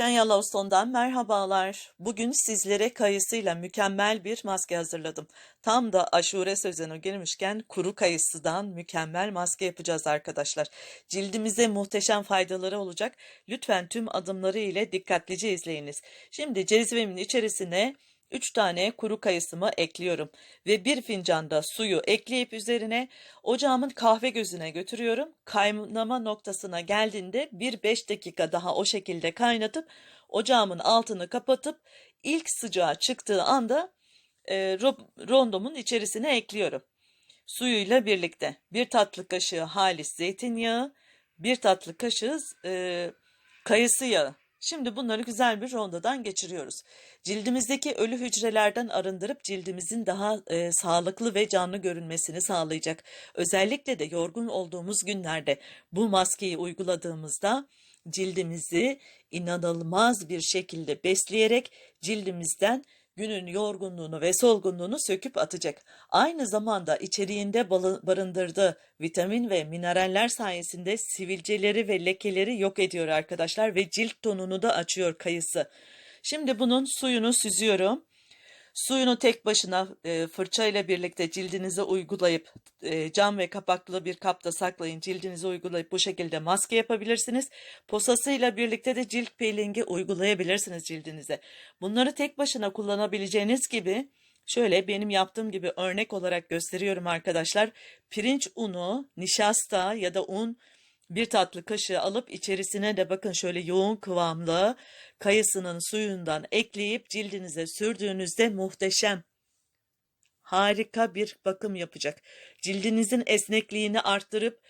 Türkan Yaloston'dan merhabalar. Bugün sizlere kayısıyla mükemmel bir maske hazırladım. Tam da aşure sözüne girmişken kuru kayısıdan mükemmel maske yapacağız arkadaşlar. Cildimize muhteşem faydaları olacak. Lütfen tüm adımları ile dikkatlice izleyiniz. Şimdi cezvemin içerisine 3 tane kuru kayısımı ekliyorum ve bir fincan da suyu ekleyip üzerine ocağımın kahve gözüne götürüyorum. Kaynama noktasına geldiğinde bir 5 dakika daha o şekilde kaynatıp ocağımın altını kapatıp ilk sıcağı çıktığı anda e, ro- rondomun içerisine ekliyorum. Suyuyla birlikte bir tatlı kaşığı halis zeytinyağı, bir tatlı kaşığı e, kayısı yağı. Şimdi bunları güzel bir rondodan geçiriyoruz. Cildimizdeki ölü hücrelerden arındırıp cildimizin daha e, sağlıklı ve canlı görünmesini sağlayacak. Özellikle de yorgun olduğumuz günlerde bu maskeyi uyguladığımızda cildimizi inanılmaz bir şekilde besleyerek cildimizden günün yorgunluğunu ve solgunluğunu söküp atacak. Aynı zamanda içeriğinde barındırdığı vitamin ve mineraller sayesinde sivilceleri ve lekeleri yok ediyor arkadaşlar ve cilt tonunu da açıyor kayısı. Şimdi bunun suyunu süzüyorum. Suyunu tek başına e, fırça ile birlikte cildinize uygulayıp e, cam ve kapaklı bir kapta saklayın. Cildinize uygulayıp bu şekilde maske yapabilirsiniz. Posasıyla birlikte de cilt peelingi uygulayabilirsiniz cildinize. Bunları tek başına kullanabileceğiniz gibi şöyle benim yaptığım gibi örnek olarak gösteriyorum arkadaşlar. Pirinç unu, nişasta ya da un bir tatlı kaşığı alıp içerisine de bakın şöyle yoğun kıvamlı kayısının suyundan ekleyip cildinize sürdüğünüzde muhteşem harika bir bakım yapacak. Cildinizin esnekliğini arttırıp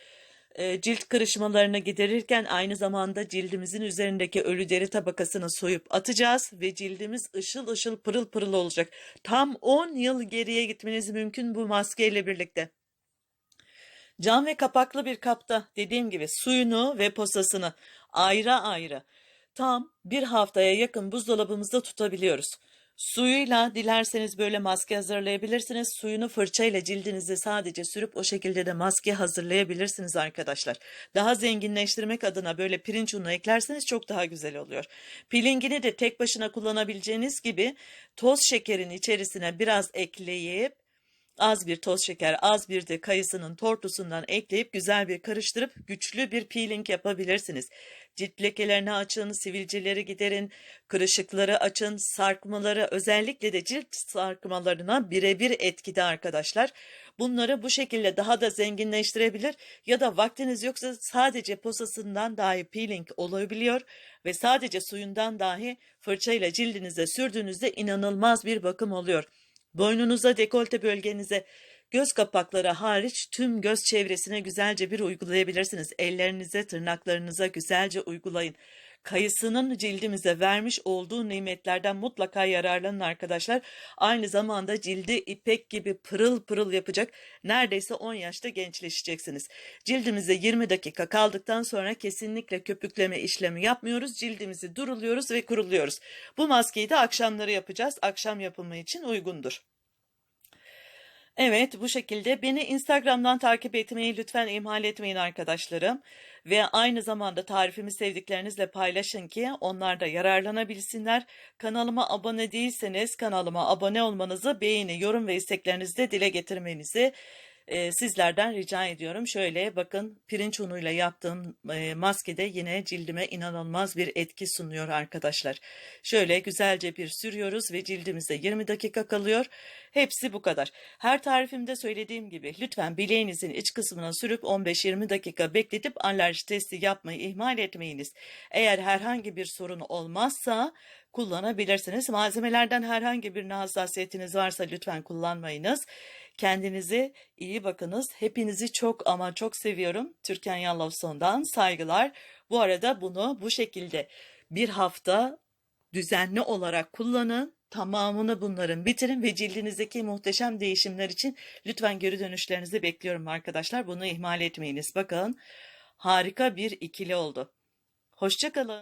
e, cilt kırışmalarını giderirken aynı zamanda cildimizin üzerindeki ölü deri tabakasını soyup atacağız ve cildimiz ışıl ışıl pırıl pırıl olacak. Tam 10 yıl geriye gitmeniz mümkün bu maskeyle birlikte. Cam ve kapaklı bir kapta dediğim gibi suyunu ve posasını ayrı ayrı tam bir haftaya yakın buzdolabımızda tutabiliyoruz. Suyuyla dilerseniz böyle maske hazırlayabilirsiniz. Suyunu fırçayla cildinize sadece sürüp o şekilde de maske hazırlayabilirsiniz arkadaşlar. Daha zenginleştirmek adına böyle pirinç unu eklerseniz çok daha güzel oluyor. Pilingini de tek başına kullanabileceğiniz gibi toz şekerin içerisine biraz ekleyip Az bir toz şeker, az bir de kayısının tortusundan ekleyip güzel bir karıştırıp güçlü bir peeling yapabilirsiniz. Cilt lekelerini açın, sivilceleri giderin, kırışıkları açın, sarkmaları özellikle de cilt sarkmalarına birebir etkide arkadaşlar. Bunları bu şekilde daha da zenginleştirebilir ya da vaktiniz yoksa sadece posasından dahi peeling olabiliyor ve sadece suyundan dahi fırçayla cildinize sürdüğünüzde inanılmaz bir bakım oluyor. Boynunuza, dekolte bölgenize, göz kapakları hariç tüm göz çevresine güzelce bir uygulayabilirsiniz. Ellerinize, tırnaklarınıza güzelce uygulayın. Kayısının cildimize vermiş olduğu nimetlerden mutlaka yararlanın arkadaşlar. Aynı zamanda cildi ipek gibi pırıl pırıl yapacak. Neredeyse 10 yaşta gençleşeceksiniz. Cildimize 20 dakika kaldıktan sonra kesinlikle köpükleme işlemi yapmıyoruz. Cildimizi duruluyoruz ve kuruluyoruz. Bu maskeyi de akşamları yapacağız. Akşam yapımı için uygundur. Evet bu şekilde beni Instagram'dan takip etmeyi lütfen ihmal etmeyin arkadaşlarım. Ve aynı zamanda tarifimi sevdiklerinizle paylaşın ki onlar da yararlanabilsinler. Kanalıma abone değilseniz kanalıma abone olmanızı, beğeni, yorum ve isteklerinizi de dile getirmenizi e, sizlerden rica ediyorum. Şöyle bakın pirinç unuyla yaptığım e, maskede yine cildime inanılmaz bir etki sunuyor arkadaşlar. Şöyle güzelce bir sürüyoruz ve cildimize 20 dakika kalıyor. Hepsi bu kadar. Her tarifimde söylediğim gibi lütfen bileğinizin iç kısmına sürüp 15-20 dakika bekletip alerji testi yapmayı ihmal etmeyiniz. Eğer herhangi bir sorun olmazsa kullanabilirsiniz. Malzemelerden herhangi bir hassasiyetiniz varsa lütfen kullanmayınız. Kendinize iyi bakınız. Hepinizi çok ama çok seviyorum. Türkan Yallovson'dan saygılar. Bu arada bunu bu şekilde bir hafta düzenli olarak kullanın. Tamamını bunların bitirin ve cildinizdeki muhteşem değişimler için lütfen geri dönüşlerinizi bekliyorum arkadaşlar. Bunu ihmal etmeyiniz. Bakın harika bir ikili oldu. Hoşçakalın.